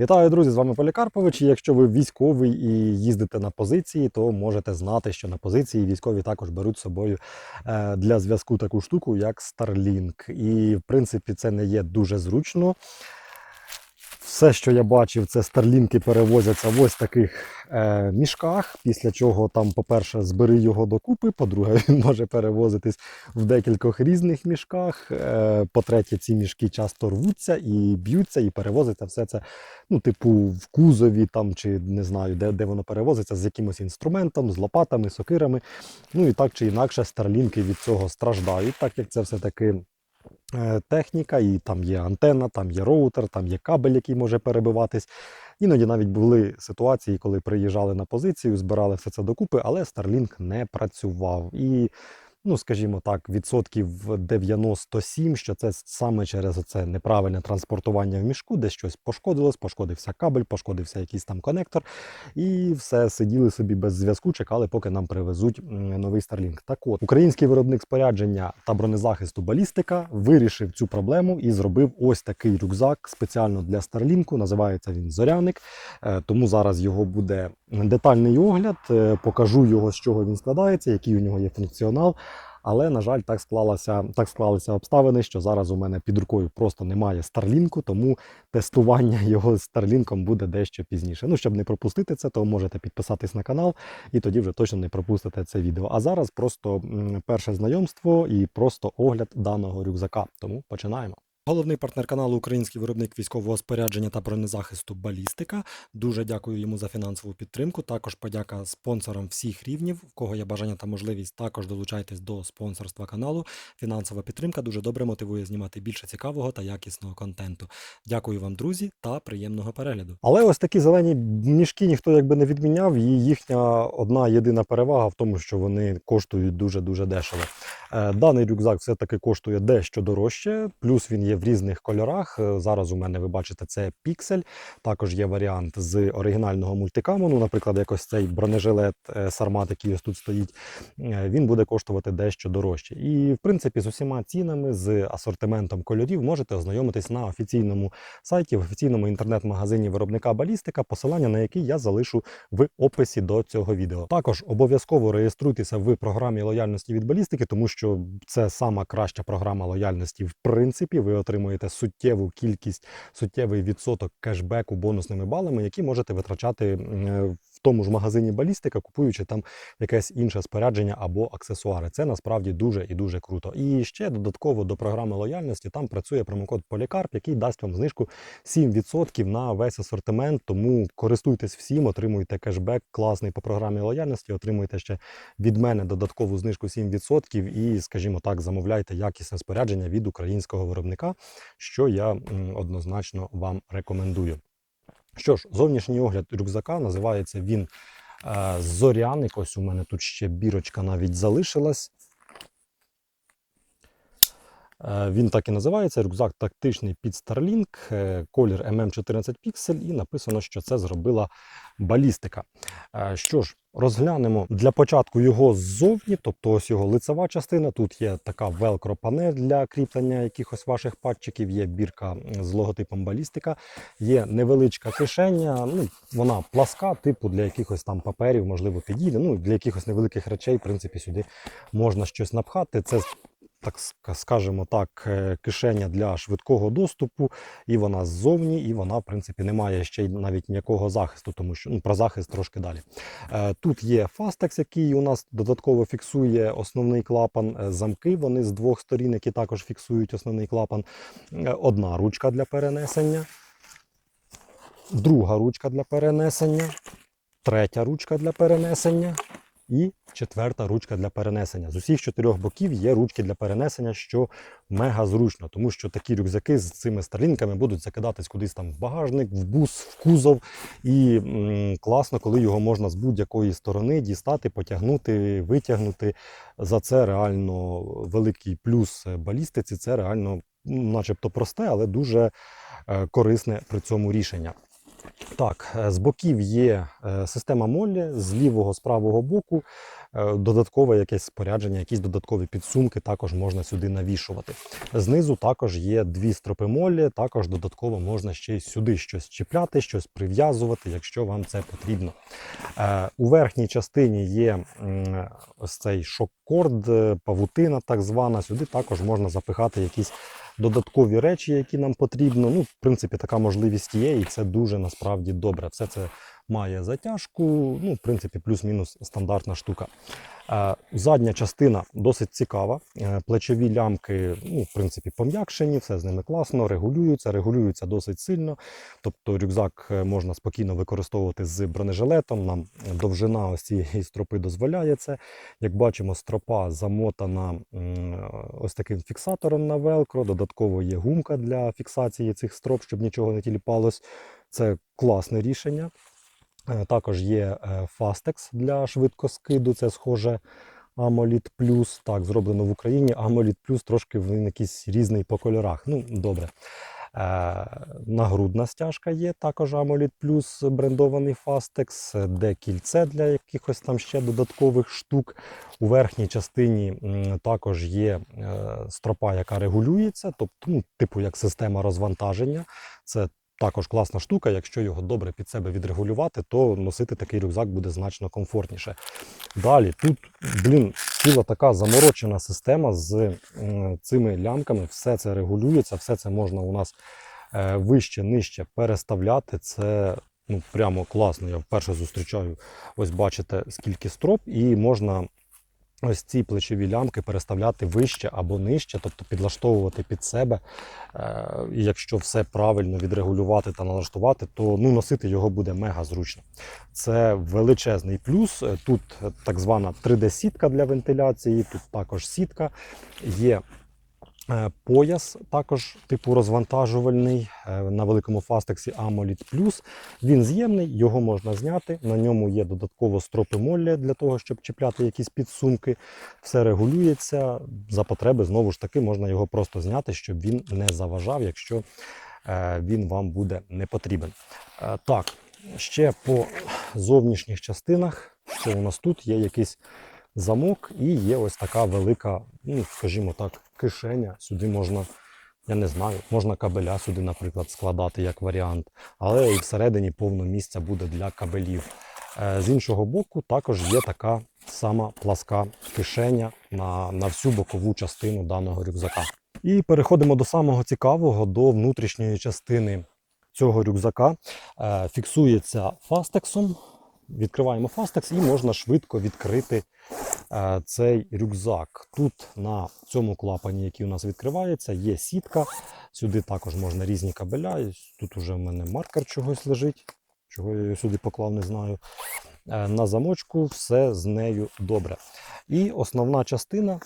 Вітаю, друзі! З вами Полікарпович. І якщо ви військовий і їздите на позиції, то можете знати, що на позиції військові також беруть з собою е, для зв'язку таку штуку, як Starlink. І в принципі це не є дуже зручно. Все, що я бачив, це старлінки перевозяться в ось таких е, мішках. Після чого там, по-перше, збери його докупи. По-друге, він може перевозитись в декількох різних мішках. Е, по-третє, ці мішки часто рвуться і б'ються, і перевозиться все це, ну, типу, в кузові там, чи не знаю, де, де воно перевозиться, з якимось інструментом, з лопатами, сокирами. Ну і так чи інакше, старлінки від цього страждають, так як це все-таки е, техніка, і там є антенна, там є роутер, там є кабель, який може перебиватись. Іноді навіть були ситуації, коли приїжджали на позицію, збирали все це докупи, але Starlink не працював. І, ну, скажімо так, відсотків 97, що це саме через це неправильне транспортування в мішку, де щось пошкодилось, пошкодився кабель, пошкодився якийсь там конектор, і все сиділи собі без зв'язку, чекали, поки нам привезуть новий Starlink. Так от, український виробник спорядження та бронезахисту балістика вирішив цю проблему і зробив ось такий рюкзак спеціально для Starlink. Називається він Зоряник. Е, Тому зараз його буде детальний огляд. е, Покажу його, з чого він складається, який у нього є функціонал. Але, на жаль, так склалося, так склалися обставини, що зараз у мене під рукою просто немає Старлінку, тому тестування його з Старлінком буде дещо пізніше. Ну, щоб не пропустити це, то можете підписатись на канал, і тоді вже точно не пропустите це відео. А зараз просто перше знайомство і просто огляд даного рюкзака. Тому починаємо. Головний партнер каналу Український виробник військового спорядження та бронезахисту Балістика. Дуже дякую йому за фінансову підтримку. Також подяка спонсорам всіх рівнів. В кого є бажання та можливість, також долучайтесь до спонсорства каналу. Фінансова підтримка дуже добре мотивує знімати більше цікавого та якісного контенту. Дякую вам, друзі, та приємного перегляду. Але ось такі зелені мішки ніхто якби не відміняв. І їхня одна єдина перевага в тому, що вони коштують дуже дуже дешево. Е, Даний рюкзак все-таки коштує дещо дорожче, плюс він є в різних кольорах. Е, Зараз у мене ви бачите це піксель. Також є варіант з оригінального мультикаму. Ну, наприклад, якось цей бронежилет е, Сармат, який ось тут стоїть, е, він буде коштувати дещо дорожче. І в принципі з усіма цінами, з асортиментом кольорів можете ознайомитись на офіційному сайті, в офіційному інтернет-магазині виробника Балістика, посилання на який я залишу в описі до цього відео. Також обов'язково реєструйтеся в програмі лояльності від балістики, тому що це сама краща програма лояльності. В принципі, ви отримуєте суттєву кількість, суттєвий відсоток кешбеку бонусними балами, які можете витрачати в тому ж магазині балістика, купуючи там якесь інше спорядження або аксесуари. Це насправді дуже і дуже круто. І ще додатково до програми лояльності там працює промокод Полікарп, який дасть вам знижку 7% на весь асортимент. Тому користуйтесь всім, отримуйте кешбек класний по програмі лояльності, отримуйте ще від мене додаткову знижку 7% і, скажімо так, замовляйте якісне спорядження від українського виробника, що я однозначно вам рекомендую. Що ж, зовнішній огляд рюкзака називається він е, Зоряник. Ось у мене тут ще бірочка навіть залишилась. Е, Він так і називається. Рюкзак тактичний під Starlink, е, колір MM14 піксель, і написано, що це зробила балістика. Е, Що ж, розглянемо для початку його ззовні, тобто ось його лицева частина. Тут є така велкро-панель для кріплення якихось ваших патчиків, є бірка з логотипом балістика, є невеличка кишеня. Ну, вона пласка, типу для якихось там паперів, можливо, підійде. Ну, для якихось невеликих речей, в принципі, сюди можна щось напхати. Це так скажемо так, е, кишеня для швидкого доступу, і вона ззовні, і вона, в принципі, не має ще й навіть ніякого захисту, тому що ну, про захист трошки далі. Е, Тут є фастекс, який у нас додатково фіксує основний клапан. Е, Замки вони з двох сторін, які також фіксують основний клапан. Одна ручка для перенесення, друга ручка для перенесення, третя ручка для перенесення і четверта ручка для перенесення. З усіх чотирьох боків є ручки для перенесення, що мега зручно, тому що такі рюкзаки з цими старлінками будуть закидатись кудись там в багажник, в бус, в кузов. І м, класно, коли його можна з будь-якої сторони дістати, потягнути, витягнути. За це реально великий плюс балістиці. Це реально, ну, начебто, просте, але дуже е, корисне при цьому рішення. Так, е, з боків є е, система молі, з лівого, з правого боку е, додаткове якесь спорядження, якісь додаткові підсумки також можна сюди навішувати. Знизу також є дві стропи молі, також додатково можна ще сюди щось чіпляти, щось прив'язувати, якщо вам це потрібно. У верхній частині є ось цей шок-корд, павутина так звана. Сюди також можна запихати якісь додаткові речі, які нам потрібно. Ну, в принципі, така можливість є, і це дуже насправді добре. Все це має затяжку, ну, в принципі, плюс-мінус стандартна штука. Е, Задня частина досить цікава. Е, Плечові лямки, ну, в принципі, пом'якшені, все з ними класно, регулюються, регулюються досить сильно. Тобто рюкзак е, можна спокійно використовувати з бронежилетом. Нам довжина ось цієї стропи дозволяє це. Як бачимо, стропа замотана ось таким фіксатором на велкро. Додатково є гумка для фіксації цих строп, щоб нічого не тіліпалось. Це класне рішення. Е, Також є е, Fastex для швидкоскиду. Це схоже AMOLED Plus. Так, зроблено в Україні. AMOLED Plus трошки він якийсь різний по кольорах. Ну, добре. Е, Нагрудна стяжка є, також AMOLED Plus брендований Fastex, де кільце для якихось там ще додаткових штук. У верхній частині також є стропа, яка регулюється, тобто, ну, типу як система розвантаження. Це також класна штука. Якщо його добре під себе відрегулювати, то носити такий рюкзак буде значно комфортніше. Далі тут, блін, ціла така заморочена система з цими лямками. Все це регулюється, все це можна у нас е, вище, нижче переставляти. Це ну, прямо класно. Я вперше зустрічаю. Ось бачите, скільки строп, і можна ось ці плечові лямки переставляти вище або нижче, тобто підлаштовувати під себе. Е, І якщо все правильно відрегулювати та налаштувати, то ну, носити його буде мега зручно. Це величезний плюс. Тут е, так звана 3D-сітка для вентиляції, тут також сітка. Є пояс, також типу розвантажувальний е, на великому фастексі AMOLED Plus. Він з'ємний, його можна зняти. На ньому є додатково стропи моллі для того, щоб чіпляти якісь підсумки. Все регулюється. За потреби знову ж таки можна його просто зняти, щоб він не заважав, якщо е, він вам буде не потрібен. Е, Так, ще по зовнішніх частинах, що у нас тут є якийсь замок і є ось така велика, ну скажімо так, кишеня. Сюди можна, я не знаю, можна кабеля сюди, наприклад, складати як варіант, але і всередині повно місця буде для кабелів. Е, З іншого боку, також є така сама пласка кишеня на, на всю бокову частину даного рюкзака. І переходимо до самого цікавого, до внутрішньої частини цього рюкзака. Е, Фіксується фастексом. Відкриваємо фастекс і можна швидко відкрити е, цей рюкзак. Тут на цьому клапані, який у нас відкривається, є сітка. Сюди також можна різні кабеля. Тут уже в мене маркер чогось лежить. Чого я сюди поклав, не знаю. Е, На замочку все з нею добре. І основна частина.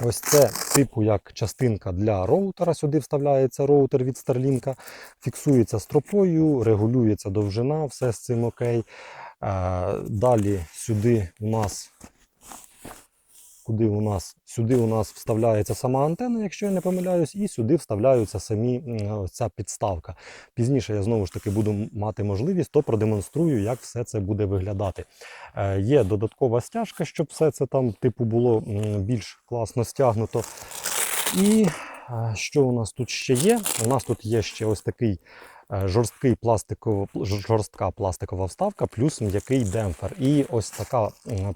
Ось це типу як частинка для роутера. Сюди вставляється роутер від Starlink, фіксується стропою, регулюється довжина, все з цим окей. Далі сюди у нас куди у нас сюди у нас вставляється сама антенна, якщо я не помиляюсь, і сюди вставляються самі ця підставка. Пізніше я знову ж таки буду мати можливість, то продемонструю, як все це буде виглядати. Е, Є додаткова стяжка, щоб все це там типу було більш класно стягнуто. І е, що у нас тут ще є? У нас тут є ще ось такий жорсткий пластиков, жорстка пластикова вставка, плюс м'який демпфер. І ось така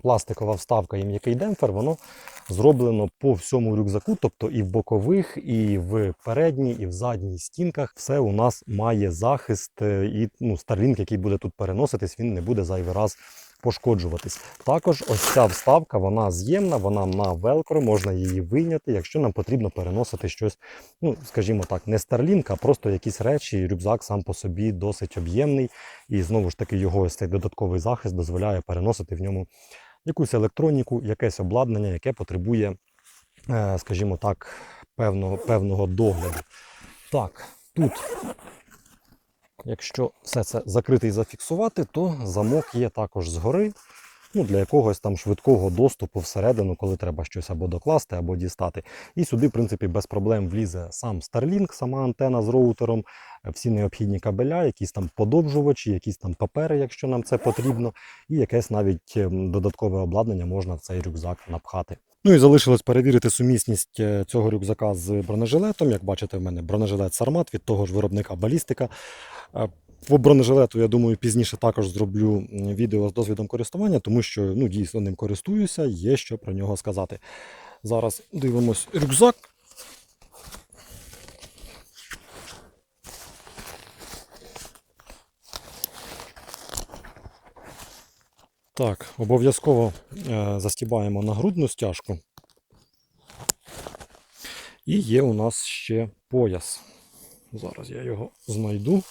пластикова вставка і м'який демпфер, воно зроблено по всьому рюкзаку, тобто і в бокових, і в передній, і в задній стінках. Все у нас має захист, е, і ну, старлінк, який буде тут переноситись, він не буде зайвий раз пошкоджуватись. Також ось ця вставка, вона з'ємна, вона на велкро, можна її вийняти, якщо нам потрібно переносити щось, ну скажімо так, не Starlink, а просто якісь речі. Рюкзак сам по собі досить об'ємний, і знову ж таки його ось цей додатковий захист дозволяє переносити в ньому якусь електроніку, якесь обладнання, яке потребує, е, скажімо так, певного, певного догляду. Так, тут Якщо все це закрити і зафіксувати, то замок є також згори. ну, для якогось там швидкого доступу всередину, коли треба щось або докласти, або дістати. І сюди, в принципі, без проблем влізе сам Starlink, сама антена з роутером, всі необхідні кабеля, якісь там подовжувачі, якісь там папери, якщо нам це потрібно, і якесь навіть ем, додаткове обладнання можна в цей рюкзак напхати. Ну і залишилось перевірити сумісність е, цього рюкзака з бронежилетом. Як бачите, в мене бронежилет Сармат від того ж виробника балістика. Е, По бронежилету, я думаю, пізніше також зроблю відео з досвідом користування, тому що ну, дійсно ним користуюся, є що про нього сказати. Зараз дивимось рюкзак. Так, обов'язково е, застібаємо нагрудну стяжку. І є у нас ще пояс. Зараз я його знайду.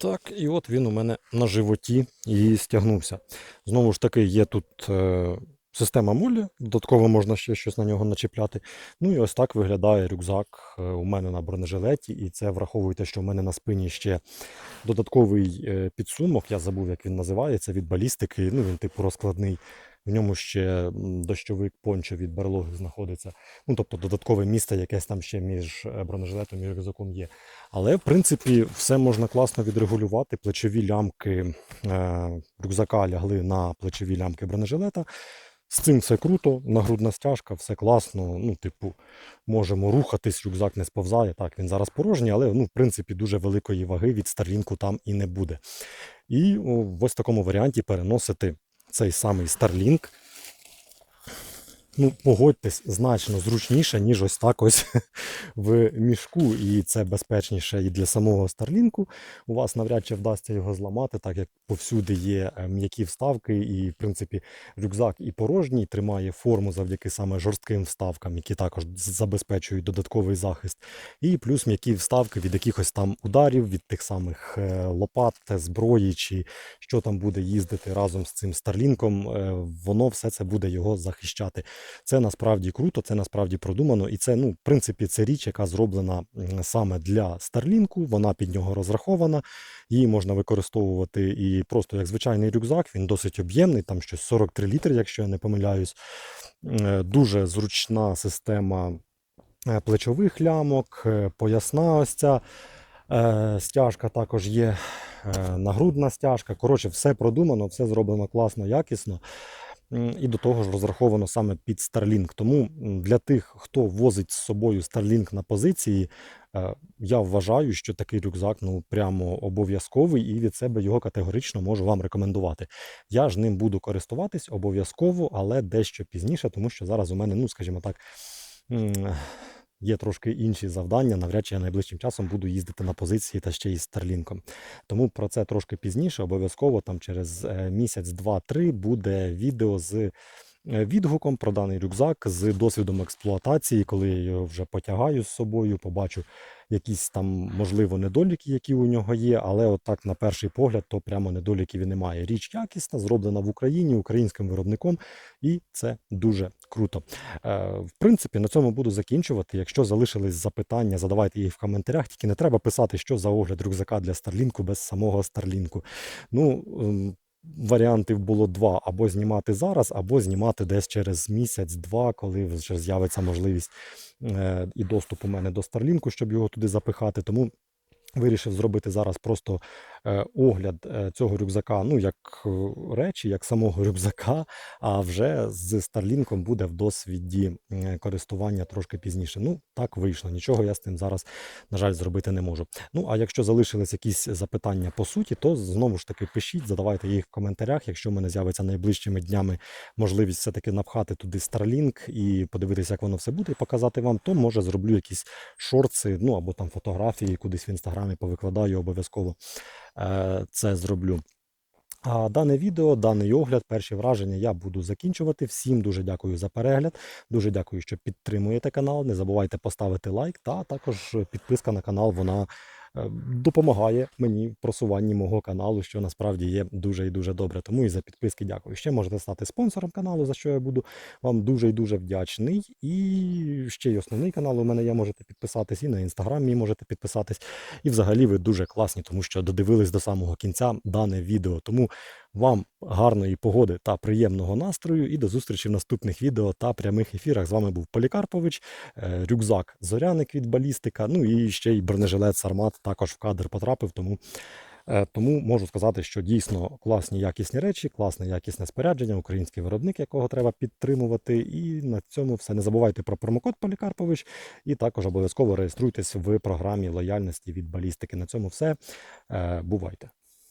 Так, і от він у мене на животі і стягнувся. Знову ж таки, є тут е, система молі, додатково можна ще щось на нього начіпляти. Ну і ось так виглядає рюкзак е, у мене на бронежилеті. І це враховуйте, що в мене на спині ще додатковий е, підсумок. Я забув, як він називається, від балістики. Ну, він типу розкладний. В ньому ще дощовик пончо від берлоги знаходиться. Ну, тобто додаткове місце якесь там ще між е, бронежилетом і рюкзаком є. Але, в принципі, все можна класно відрегулювати. Плечові лямки рюкзака лягли на плечові лямки бронежилета. З цим все круто, нагрудна стяжка, все класно. Ну, типу, можемо рухатись, рюкзак не сповзає. Так, він зараз порожній, але ну, в принципі дуже великої ваги від Старлінку там і не буде. І о, в ось такому варіанті переносити цей самий Starlink. Ну, погодьтесь, значно зручніше, ніж ось так ось в мішку. І це безпечніше і для самого Старлінку. У вас навряд чи вдасться його зламати, так як повсюди є е, м'які вставки, і, в принципі, рюкзак і порожній тримає форму завдяки саме жорстким вставкам, які також забезпечують додатковий захист. І плюс м'які вставки від якихось там ударів, від тих самих е, лопат, зброї, чи що там буде їздити разом з цим Старлінком, е, воно все це буде його захищати. Це насправді круто, це насправді продумано, і це, ну, в принципі, це річ, яка зроблена саме для Старлінку. Вона під нього розрахована. Її можна використовувати і просто як звичайний рюкзак. Він досить об'ємний, там щось 43 літри, якщо я не помиляюсь. Е, Дуже зручна система е, плечових лямок, е, поясна ось ця. Стяжка також є нагрудна стяжка. Коротше, все продумано, все зроблено класно, якісно. І до того ж розраховано саме під Starlink. Тому для тих, хто возить з собою Starlink на позиції, е, я вважаю, що такий рюкзак ну прямо обов'язковий, і від себе його категорично можу вам рекомендувати. Я ж ним буду користуватись обов'язково, але дещо пізніше, тому що зараз у мене, ну скажімо так. Є трошки інші завдання. Навряд чи я найближчим часом буду їздити на позиції та ще й з Старлінком. Тому про це трошки пізніше. Обов'язково там через е, місяць, два-три буде відео з відгуком про даний рюкзак, з досвідом експлуатації, коли я його вже потягаю з собою, побачу якісь там, можливо, недоліки, які у нього є, але от так на перший погляд, то прямо недоліків і немає. Річ якісна, зроблена в Україні українським виробником, і це дуже круто. Е, В принципі, на цьому буду закінчувати. Якщо залишились запитання, задавайте їх в коментарях. Тільки не треба писати, що за огляд рюкзака для Старлінку без самого Старлінку. Ну, ем, варіантів було два: або знімати зараз, або знімати десь через місяць-два, коли вже з'явиться можливість е, і доступ у мене до Старлінку, щоб його туди запихати. Тому Вирішив зробити зараз просто е, огляд е, цього рюкзака, ну як е, речі, як самого рюкзака, а вже з Старлінком буде в досвіді користування трошки пізніше. Ну, так вийшло. Нічого я з цим зараз, на жаль, зробити не можу. Ну, а якщо залишились якісь запитання по суті, то знову ж таки пишіть, задавайте їх в коментарях. Якщо в мене з'явиться найближчими днями можливість все-таки напхати туди Starlink і подивитися, як воно все буде, і показати вам, то може зроблю якісь шорти, ну або там фотографії кудись в інстаграмі повикладаю, обов'язково е, це зроблю. А дане відео, даний огляд, перші враження я буду закінчувати. Всім дуже дякую за перегляд. Дуже дякую, що підтримуєте канал. Не забувайте поставити лайк та також підписка на канал. Вона допомагає мені в просуванні мого каналу, що насправді є дуже і дуже добре. Тому і за підписки дякую. Ще можете стати спонсором каналу, за що я буду вам дуже і дуже вдячний. І ще й основний канал у мене є, можете підписатись, і на інстаграм мій можете підписатись. І взагалі ви дуже класні, тому що додивились до самого кінця дане відео. Тому вам гарної погоди та приємного настрою. І до зустрічі в наступних відео та прямих ефірах. З вами був Полікарпович, е, рюкзак Зоряник від балістика. Ну і ще й бронежилет Сармат також в кадр потрапив. Тому, е, тому можу сказати, що дійсно класні якісні речі, класне якісне спорядження, український виробник, якого треба підтримувати. І на цьому все. Не забувайте про промокод Полікарпович, і також обов'язково реєструйтесь в програмі лояльності від балістики. На цьому все. Е, Бувайте.